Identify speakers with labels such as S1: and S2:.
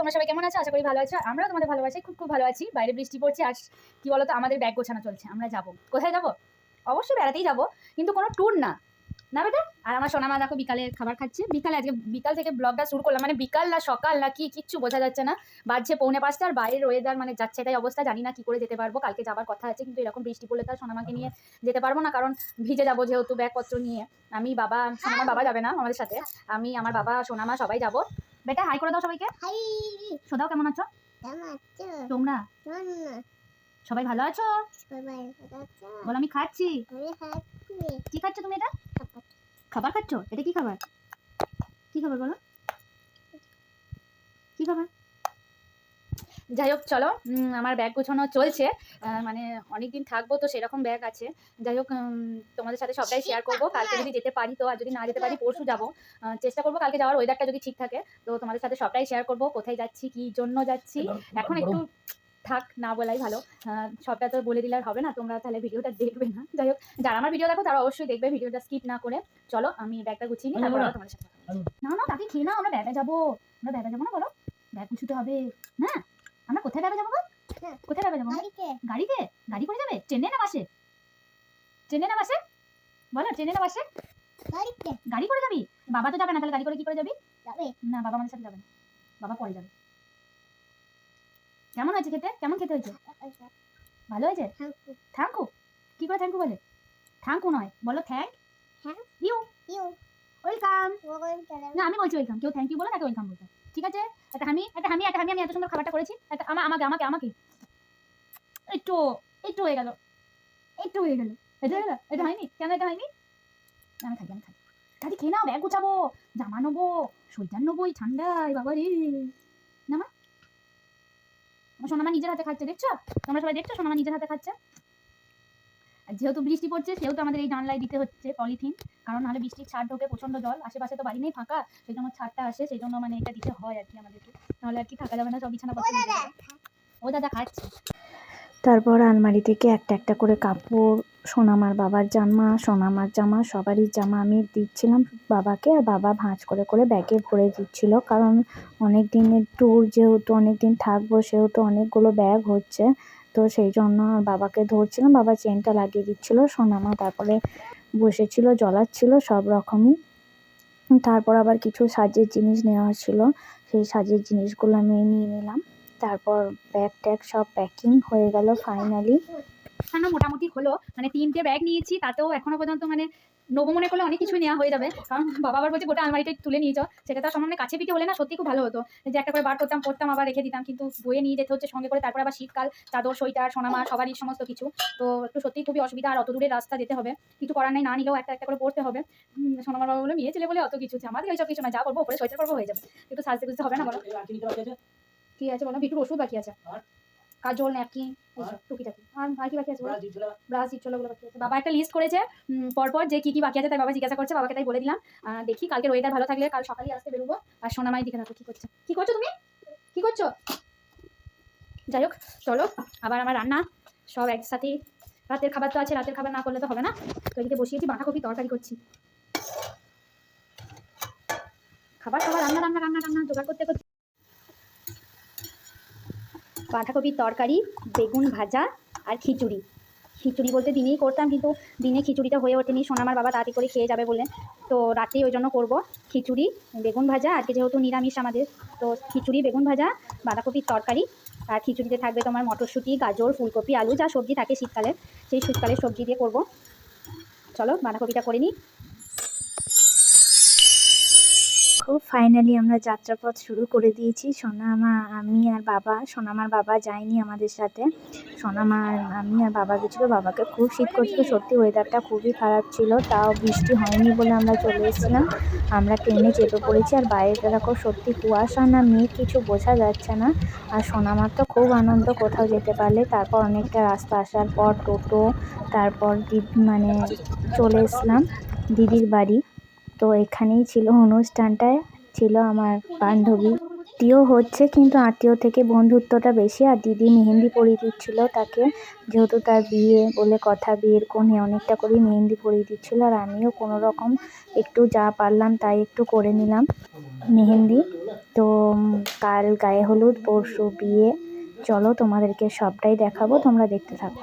S1: তোমরা সবাই কেমন আছো? আশা করি ভালো আছো। আমরাও তোমাদের ভালোবাসি খুব খুব ভালো আছি। বাইরে বৃষ্টি পড়ছে, আর কি বলতো, আমাদের ব্যাগ গোছানো চলছে। আমরা যাব। কোথায় যাব? অবশ্যই বেড়াতেই যাব, কিন্তু কোনো ট্যুর না। না বেটা? আর আমার সোনামা দেখো বিকালে খাবার খাচ্ছে। বিকালে আজকে বিকাল থেকে ব্লগটা শুরু করলাম। মানে বিকাল না সকাল না কি, কিচ্ছু বোঝা যাচ্ছে না। বাজছে পৌনে পাঁচটা, আর বাইরের ওয়েদার মানে যাচ্ছে তাই অবস্থা। জানি না কি করে যেতে পারব। কালকে যাবার কথা আছে, কিন্তু এরকম বৃষ্টি পড়লে তো সোনামাকে নিয়ে যেতে পারব না। কারণ ভিজে যাব যেহেতু ব্যাগপত্র নিয়ে। আমি বাবা, সোনামার বাবা যাবে না আমাদের সাথে। আমি, আমার বাবা, সোনামা সবাই যাব। বেটা হাই করে দাও সবাইকে।
S2: হাই
S1: সোদাও কেমন আছো?
S2: কেমন আছো?
S1: তোমরা? সবাই ভালো আছো?
S2: সবাই ভালো আছো?
S1: বলো আমি খাচ্ছি।
S2: আমি খাচ্ছি।
S1: কি খাচ্ছো তুমি এটা? খাবার খাচ্ছ? এটা কি খাবার? কি খাবার বলো? কি খাবার? যাই হোক চলো আমার ব্যাগ গোছানো চলছে। আহ, মানে অনেকদিন থাকব তো সেরকম ব্যাগ আছে। যাই হোক তোমাদের সাথে সবটাই শেয়ার করব। কালকে যদি যেতে পারি তো আর যদি না যেতে পারি পরশু যাব। চেষ্টা করব কালকে যাওয়ার ওয়েদারটা যদি ঠিক থাকে। তো তোমাদের সাথে সবটাই শেয়ার করব কোথায় যাচ্ছি কি জন্য যাচ্ছি। এখন একটু থাক না বলাই ভালো। সবটা তো বলে দিলে আর হবে না তোমরা তাহলে ভিডিওটা দেখবে না। যাই হোক যারা আমার ভিডিও দেখো তারা অবশ্যই দেখবে ভিডিওটা স্কিপ না করে। চলো আমি ব্যাগটা গুছিয়ে নিই তারপর তোমাদের সাথে না না তাকে খেয়ে নাও আমরা ব্যাগে যাব। আমরা ব্যাগে যাব না বলো। ব্যাগ গুছতে হবে। না আমরা কোথায় ব্যাগে যাব
S2: হ্যাঁ।
S1: কোথায় ব্যাগে যাব গাড়িতে। গাড়ি করে যাবে? ট্রেনে না বাসে? ট্রেনে না বাসে? বলো ট্রেনে না বাসে? গাড়ি করে যাবি? বাবা তো যাবে না তাহলে গাড়ি করে কি করে যাবি?
S2: যাবে।
S1: না বাবা আমাদের সাথে যাবে না। বাবা পরে যাবে। কেমন হয়েছে খেতে? কেমন খেতে হয়েছে? ভালো হয়েছে। থ্যাংকু। কি করে থ্যাংকু বলে? থ্যাংকু নয়। বলো থ্যাংক। ইউ।
S2: ইউ।
S1: ওয়েলকাম। না আমি বলছি ওয়েলকাম। কেউ থ্যাংক ইউ বলে তাকে ওয়েলকাম বলতে। ঠিক আছে? একটা হামি একটা হামি একটা হামি, আমি এত সুন্দর খাবারটা করেছি। একটা আমা, আমাকে আমাকে আমাকে। একটু একটু হয়ে গেল। একটু হয়ে গেল। এটা হয়ে গেল? এটা হয়নি? কেন এটা হয়নি? আমি খাই আমি খাই দাদি খেয়ে নাও, ব্যাগ গুছাবো, জামা নেব, সোয়েটার নেব এই ঠান্ডায় বাবা রে না মা সোনামা নিজের হাতে খাচ্ছে, দেখছ? তোমরা সবাই দেখছ সোনামা নিজের হাতে খাচ্ছে? যেহেতু বৃষ্টি পড়ছে, সেহেতু আমাদের এই জানলায় দিতে হচ্ছে পলিথিন। কারণ নাহলে বৃষ্টির ছাদ ঢোকে প্রচণ্ড জল, আশেপাশে তো বাড়ি নেই ফাঁকা, সেই জন্য ছাদটা আসে, সেই জন্য মানে এটা দিতে হয় আর কি আমাদেরকে। নাহলে আর কি থাকা যাবে না, সব বিছানা পত্র ও দাদা খাচ্ছে।
S3: তারপর আলমারি থেকে একটা একটা করে কাপড়, সোনামার বাবার জামা, সোনামার জামা, সবারই জামা আমি দিচ্ছিলাম বাবাকে, আর বাবা ভাঁজ করে করে ব্যাগে ভরে দিচ্ছিল। কারণ অনেক দিনের ট্যুর যেহেতু অনেক দিন থাকব, সেহেতু অনেকগুলো ব্যাগ হচ্ছে। তো সেই জন্য বাবাকে ধরছিলাম, বাবা চেনটা লাগিয়ে দিচ্ছিল, সোনামা তারপরে বসেছিল, জ্বলাচ্ছিল, সব রকমই। তারপর আবার কিছু সাজের জিনিস নেওয়া ছিল, সেই সাজের জিনিসগুলো আমি নিয়ে নিলাম। তারপর ব্যাগ ট্যাগ সব প্যাকিং হয়ে গেল ফাইনালি
S1: না মোটামুটি হলো। মানে তিনটে ব্যাগ নিয়েছি তাতেও এখনও পর্যন্ত মানে নেব মনে করলে অনেক কিছু নেওয়া হয়ে যাবে। কারণ বাবা আবার বলছে গোটা আলমারিটা তুলে নিয়ে যাও। সেটা তো সামনে কাছে পিঠে হলে না সত্যি খুব ভালো হতো। যে একটা করে বার করতাম পড়তাম আবার রেখে দিতাম। কিন্তু বয়ে নিয়ে যেতে হচ্ছে সঙ্গে করে তারপর আবার শীতকাল চাদর সোয়েটার সোনামা সবারই সমস্ত কিছু। তো একটু সত্যি খুবই অসুবিধা আর অত দূরের রাস্তা যেতে হবে। কিছু করার নেই না নিলেও একটা একটা করে পড়তে হবে। সোনামার বাবা বলে মেয়ে ছেলে বলে অত কিছু আমাদের এইসব কিছু না যা করব উপরে সোয়েটার করব হয়ে যাবে। একটু সাজতে বুঝতে হবে না বলো? কি আছে? বলো? বিটুর ওষুধ বাকি আছে? কাজল ন্যাপকিন টুকিটাকি। আর আর কি বাকি আছে? ব্রাশ চিপচলোগুলো বাকি আছে। বাবা একটা লিস্ট করেছে পরপর যে কি কি বাকি আছে তাই বাবা জিজ্ঞাসা করছে বাবাকে তাই বলে দিলাম। দেখি কালকে ওয়েদার ভালো থাকলে কাল সকালে আসতে বেরোবো। আর সোনামাই দিকে থাকো কি করছে। কি করছ তুমি? কি করছ? যাই হোক চলো আবার আমার রান্না। সব একসাথে। রাতের খাবার তো আছে রাতের খাবার না করলে তো হবে না। তো এদিকে বসিয়েছি বাঁধাকপি তরকারি করছি। খাবার খাবার রান্না রান্না রান্না রান্না জোগাড় করতে করতে বাঁধাকপির তরকারি, বেগুন ভাজা আর খিচুড়ি। খিচুড়ি বলতে দিনেই করতাম কিন্তু দিনে খিচুড়িটা হয়ে ওঠেনি। সোনামার বাবা তাড়াতাড়ি করে খেয়ে যাবে বলে তো রাতেই ওই জন্য করব। খিচুড়ি, বেগুন ভাজা, আজকে যেহেতু নিরামিষ আমাদের, তো খিচুড়ি, বেগুন ভাজা, বাঁধাকপির তরকারি আর খিচুড়িতে থাকবে তোমার মটরশুঁটি, গাজর, ফুলকপি, আলু, যা সবজি থাকে শীতকালে, সেই শীতকালের সবজি দিয়ে করব। চলো বাঁধাকপিটা করে নিই।
S3: খুব ফাইনালি আমরা যাত্রাপথ শুরু করে দিয়েছি। সোনামা, আমি আর বাবা, সোনামার বাবা যায়নি আমাদের সাথে। সোনামা আমি আর বাবা গেছিল। বাবাকে খুব শীত করছিল। সত্যি ওয়েদারটা খুবই খারাপ ছিল। তাও বৃষ্টি হয়নি বলে আমরা চলে এসেছিলাম। আমরা ট্রেনে চেপে পড়েছি আর বাইরেটা দেখো, সত্যি কুয়াশা না মেঘ কিছু বোঝা যাচ্ছে না। আর সোনামার তো খুব আনন্দ কোথাও যেতে পারলে। তারপর অনেকটা রাস্তা আসার পর টোটো, তারপর মানে চলে এসলাম দিদির বাড়ি। তো এখানেই ছিল অনুষ্ঠানটায়, ছিল আমার বান্ধবী। আত্মীয় হচ্ছে কিন্তু আত্মীয় থেকে বন্ধুত্বটা বেশি, আর দিদি মেহেন্দি পরিয়ে দিচ্ছিল তাকে। যেহেতু তার বিয়ে বলে কথা, বিয়ের কোণে অনেকটা করে মেহেন্দি পরিয়ে দিচ্ছিল, আর আমিও কোনো রকম একটু যা পারলাম তাই একটু করে নিলাম মেহেন্দি। তো কাল গায়ে হলুদ, পরশু বিয়ে। চলো তোমাদেরকে সবটাই দেখাবো, তোমরা দেখতে থাকো।